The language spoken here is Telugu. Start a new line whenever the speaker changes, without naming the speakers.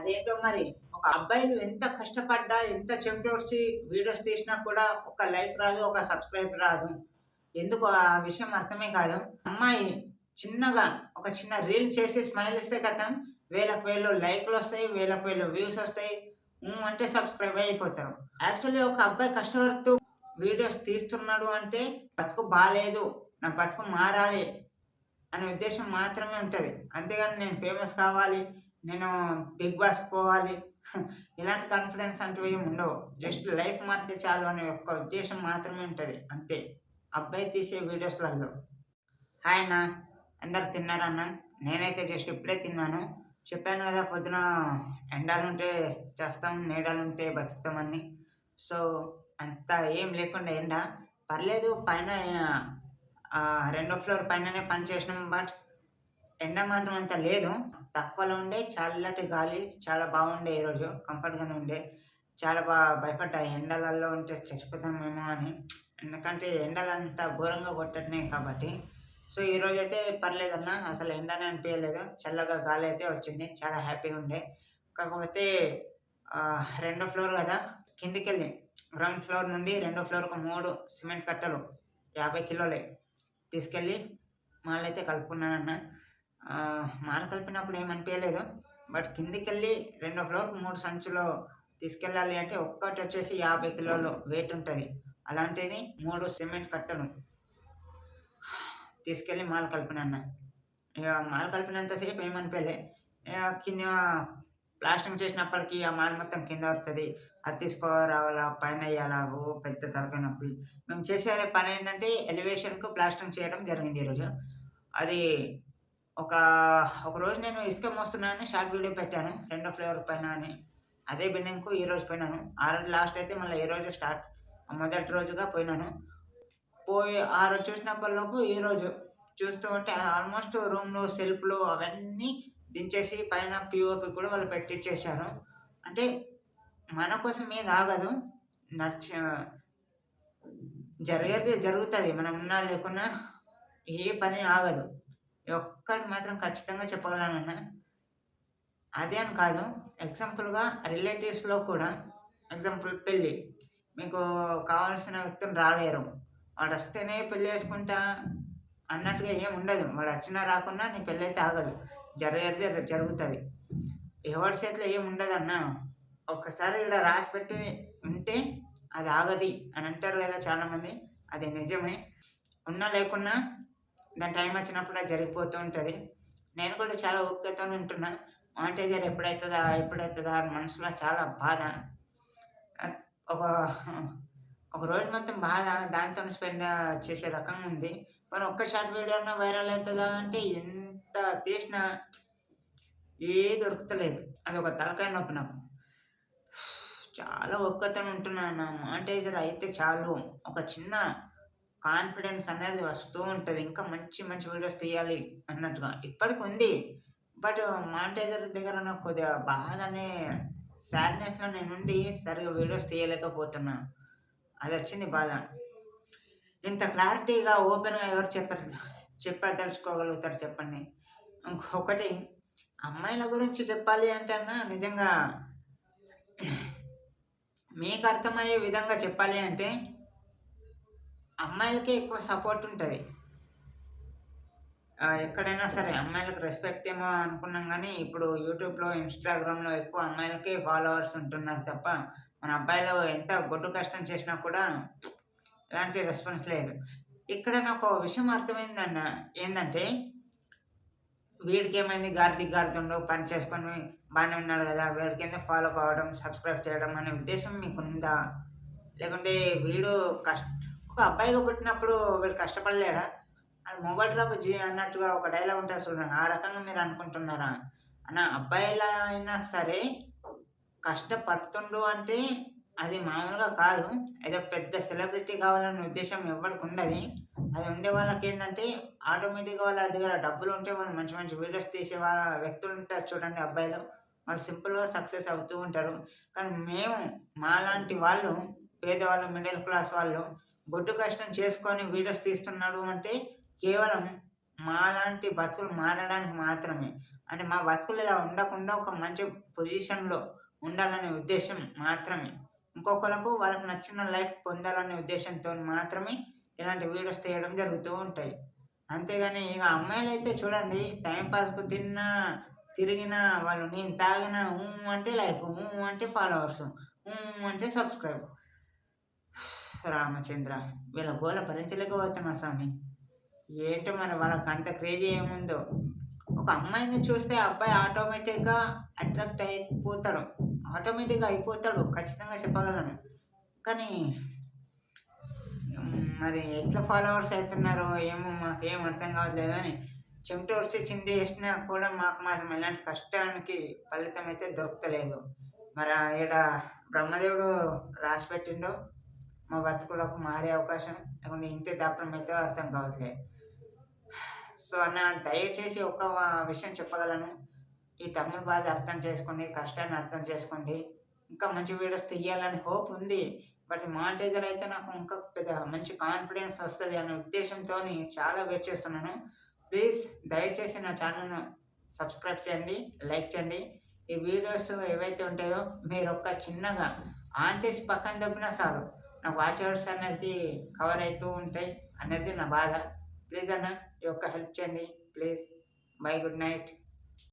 అదేంటో మరి? ఒక అబ్బాయిలు ఎంత కష్టపడ్డా ఎంత చెమటోడ్చి వీడియోస్ తీసినా కూడా ఒక లైక్ రాదు ఒక సబ్స్క్రైబ్ రాదు. ఎందుకు ఆ విషయం అర్థమే కాదు. అమ్మాయి చిన్నగా ఒక చిన్న రీల్ చేసి స్మైల్ ఇస్తే కదా వేలకు వేలు లైక్లు వస్తాయి వేలకు వేలు వ్యూస్ వస్తాయి. అంటే సబ్స్క్రైబ్ అయిపోతారు యాక్చువల్లీ ఒక అబ్బాయి కష్టపడుతూ వీడియోస్ తీస్తున్నాడు అంటే బతుకు బాగాలేదు నా బతుకు మారాలి అనే ఉద్దేశం మాత్రమే ఉంటుంది. అంతేగాని నేను ఫేమస్ కావాలి నేను బిగ్ బాస్ పోవాలి. ఇలాంటి కాన్ఫిడెన్స్ అంటూ ఏమి ఉండవు. జస్ట్ లైఫ్ మారితే చాలు అనే ఒక్క ఉద్దేశం మాత్రమే ఉంటుంది. అంతే. అబ్బాయి తీసే వీడియోస్లలో. హాయ్ అన్న. అందరు తిన్నారన్న నేనైతే జస్ట్ ఇప్పుడే తిన్నాను. చెప్పాను కదా పొద్దున ఎండాలుంటే చేస్తాం నీడాలుంటే బతుకుతామని సో అంత ఏం లేకుండా ఎండ. పర్లేదు పైన రెండో ఫ్లోర్ పైననే పని చేసినాం బట్ ఎండ మాత్రం అంత లేదు. తక్కువలో ఉండే చల్లటి గాలి చాలా బాగుండే ఈరోజు కంఫర్ట్గానే ఉండే. చాలా బాగా భయపడ్డా ఎండలలో ఉంటే చచ్చిపోతామేమో అని. ఎందుకంటే ఎండలు అంత ఘోరంగా కొట్టట్నే కాబట్టి. సో ఈరోజు అయితే పర్లేదన్న అసలు ఎండనే అనిపించలేదు చల్లగా గాలి అయితే వచ్చింది చాలా హ్యాపీగా ఉండే. కాకపోతే రెండో ఫ్లోర్ కదా కిందికి వెళ్ళి గ్రౌండ్ ఫ్లోర్ నుండి రెండో ఫ్లోర్కు మూడు సిమెంట్ కట్టలు యాభై కిలోలే తీసుకెళ్ళి మాలైతే కలుపుకున్నానన్నా. మాన మాల్ కలిపినప్పుడు ఏమనిపించలేదు బట్ కిందికి వెళ్ళి రెండో ఫ్లోర్కి మూడు సంచులు తీసుకెళ్ళాలి అంటే ఒక్కటి వచ్చేసి యాభై కిలోలు వెయిట్ ఉంటుంది. అలాంటిది మూడు సిమెంట్ కట్టలు తీసుకెళ్ళి మాల్ కలిపినన్న ఇక మాల్ కలిపినంతసేపు ఏమనిపించలే ఇక కింద ప్లాస్టింగ్ చేసినప్పటికీ ఆ మాల్ మొత్తం కింద పడుతుంది. అది తీసుకురావాలా? పైన వేయాలా? ఓ పెద్ద తలకాయ నొప్పి. మేము చేసే పని ఏంటంటే ఎలివేషన్కు ప్లాస్టింగ్ చేయడం జరిగింది ఈరోజు అది ఒక ఒక రోజు నేను ఇసుక మోస్తున్నానని షార్ట్ వీడియో పెట్టాను రెండో ఫ్లేవర్ పైన అని. అదే బిల్డింగ్కు ఈ రోజు పోయినాను. ఆ రోజు లాస్ట్ అయితే మళ్ళీ ఈ రోజు స్టార్ట్. మొదటి రోజుగా పోయినాను. పోయి ఆ రోజు చూసినప్పటిలోపు ఈ రోజు చూస్తూ ఉంటే ఆల్మోస్ట్ రూమ్లో సెల్ఫ్లు అవన్నీ దించేసి పైన పిఓపి కూడా వాళ్ళు పెట్టించేశారు అంటే మన కోసం ఏం ఆగదు. నచ్చ జరిగేది జరుగుతుంది. మనం ఉన్నా లేకున్నా ఏ పని ఆగదు. ఒక్కటి మాత్రం ఖచ్చితంగా చెప్పగలనన్నా. అదే అని కాదు ఎగ్జాంపుల్గా రిలేటివ్స్లో కూడా ఎగ్జాంపుల్ పెళ్ళి మీకు కావాల్సిన వ్యక్తులు రాలేరు. వాడు వస్తేనే పెళ్ళి చేసుకుంటా అన్నట్టుగా ఏం ఉండదు. వాడు వచ్చినా రాకున్నా నీ పెళ్ళి అయితే ఆగదు. జరిగేది జరుగుతుంది. ఎవరి చేతిలో ఏం ఉండదు అన్నా ఒక్కసారి ఇక్కడ రాసి పెట్టి ఉంటే అది ఆగది అని అంటారు కదా చాలామంది. అది నిజమే. ఉన్నా లేకున్నా దాని టైం వచ్చినప్పుడు జరిగిపోతూ ఉంటుంది. నేను కూడా చాలా ఓపికతో ఉంటున్నా మాంటేజర్ ఎప్పుడవుతుందా ఎప్పుడవుతుందా మనసులో చాలా బాధ. ఒక ఒక రోజు మొత్తం బాధ దాంతో స్పెండ్ చేసే రకంగా ఉంది. మరి ఒక్క షార్ట్ వీడియోనా వైరల్ అవుతుందా అంటే ఎంత తీసినా ఏ దొరుకుతలేదు. అది ఒక తలకాయ నొప్పి నాకు. చాలా ఒక్కతను ఉంటున్నాను. మానిటైజర్ అయితే చాలు. ఒక చిన్న కాన్ఫిడెన్స్ అనేది వస్తూ ఉంటుంది. ఇంకా మంచి మంచి వీడియోస్ తీయాలి అన్నట్టుగా. ఇప్పటికి ఉంది. బట్ మానిటైజర్ దగ్గర నాకు కొద్దిగా బాధ అనే సాడ్నెస్లో నేను ఉండి సరిగా వీడియోస్ తీయలేకపోతున్నా. అది వచ్చింది బాధ. ఇంత క్లారిటీగా ఓపెన్గా ఎవరు చెప్పారు చెప్పదలుచుకోగలుగుతారు చెప్పండి. ఇంకొకటి అమ్మాయిల గురించి చెప్పాలి అంటే అన్న నిజంగా మీకు అర్థమయ్యే విధంగా చెప్పాలి అంటే అమ్మాయిలకే ఎక్కువ సపోర్ట్ ఉంటుంది. ఎక్కడైనా సరే అమ్మాయిలకు రెస్పెక్ట్ ఏమో అనుకున్నాం కానీ ఇప్పుడు యూట్యూబ్లో ఇన్స్టాగ్రామ్లో ఎక్కువ అమ్మాయిలకే ఫాలోవర్స్ ఉంటున్నారు తప్ప మన అబ్బాయిలు ఎంత గొడ్డు కష్టం చేసినా కూడా ఎలాంటి రెస్పాన్స్ లేదు. ఇక్కడ నాకు ఒక విషయం అర్థమైందన్న ఏంటంటే వీడికి ఏమైంది గార్దిక్ గారితో పని చేసుకొని బాగానే ఉన్నాడు కదా వీడి కింద ఫాలో కావడం సబ్స్క్రైబ్ చేయడం అనే ఉద్దేశం మీకు ఉందా లేకుంటే వీడు కష్ట అబ్బాయిగా పుట్టినప్పుడు వీడు కష్టపడలేడా? అది మొబైల్ జీ అన్నట్టుగా ఒక డైలాగ్ ఉంటుంది చూడండి ఆ రకంగా మీరు అనుకుంటున్నారా? అన్న అబ్బాయిలా అయినా సరే కష్టపడుతుండు అంటే అది మామూలుగా కాదు. ఏదో పెద్ద సెలబ్రిటీ కావాలనే ఉద్దేశం ఎవరికి ఉండదు. అది ఉండే వాళ్ళకి ఏంటంటే ఆటోమేటిక్గా వాళ్ళ దగ్గర డబ్బులు ఉంటే వాళ్ళు మంచి మంచి వీడియోస్ తీసే వాళ్ళ వ్యక్తులు ఉంటారు చూడండి అబ్బాయిలు. వాళ్ళు సింపుల్గా సక్సెస్ అవుతూ ఉంటారు. కానీ మేము మాలాంటి వాళ్ళు పేదవాళ్ళు మిడిల్ క్లాస్ వాళ్ళు బొడ్డు కష్టం చేసుకొని వీడియోస్ తీస్తున్నాడు అంటే కేవలం మాలాంటి బతుకులు మారడానికి మాత్రమే అంటే మా బతుకులు ఇలా ఉండకుండా ఒక మంచి పొజిషన్‌లో ఉండాలనే ఉద్దేశం మాత్రమే. ఇంకొకళ్ళకు వాళ్ళకి నచ్చిన లైఫ్ పొందాలనే ఉద్దేశంతో మాత్రమే ఇలాంటి వీడియోస్ తీయడం జరుగుతూ ఉంటాయి. అంతేగాని ఇగ అమ్మాయిలైతే చూడండి టైంపాస్కు తిన్న తిన్నా, తిరిగినా, వాళ్ళు నేను తాగినా హ్మ్ అంటే లైక్, హ్మ్ అంటే ఫాలోవర్స్, హ్మ్ అంటే సబ్‌స్క్రైబ్. రామచంద్ర వీళ్ళ గోల భరించలేకపోతున్నా స్వామి. ఏంటో మరి వాళ్ళకంత క్రేజీ ఏముందో. ఒక అమ్మాయిని చూస్తే ఆ అబ్బాయి ఆటోమేటిక్‌గా అట్రాక్ట్ అయిపోతాడు. ఆటోమేటిక్‌గా అయిపోతాడు. ఖచ్చితంగా చెప్పగలను. కానీ మరి ఎట్లా ఫాలోవర్స్ అవుతున్నారో ఏమో మాకేం అర్థం కావట్లేదు వర్షి చింది వేసినా కూడా మాకు మాత్రం ఎలాంటి కష్టానికి ఫలితం అయితే దొరకలేదు మరి ఇక్కడ ఈడ బ్రహ్మదేవుడు రాసిపెట్టిండో మా బతుకులకు మారే అవకాశం లేకుంటే ఇంతే దాపరికమైద్దో అర్థం కావట్లే. సో, అన్న దయచేసి ఒక్క విషయం చెప్పగలను. ఈ తమిళ బాధ అర్థం చేసుకోండి. కష్టాన్ని అర్థం చేసుకోండి. ఇంకా మంచి వీడియోస్ తీయాలని హోప్ ఉంది. బట్ మానిటైజర్ అయితే నాకు ఇంకా పెద్ద మంచి కాన్ఫిడెన్స్ వస్తుంది అనే ఉద్దేశంతో చాలా వెయిట్ చేస్తున్నాను. ప్లీజ్ దయచేసి నా ఛానల్ను సబ్‌స్క్రైబ్ చేయండి. లైక్ చేయండి. ఈ వీడియోస్ ఏవైతే ఉంటాయో మీరొక్క చిన్నగా ఆన్ చేసి పక్కన దొబ్బినా చాలు. నా వాచ్ అవర్స్ అనేది కవర్ అవుతూ ఉంటాయి అనేది నా బాధ. ప్లీజ్ అన్న ఈ యొక్క హెల్ప్ చేయండి. ప్లీజ్. బై. Good night.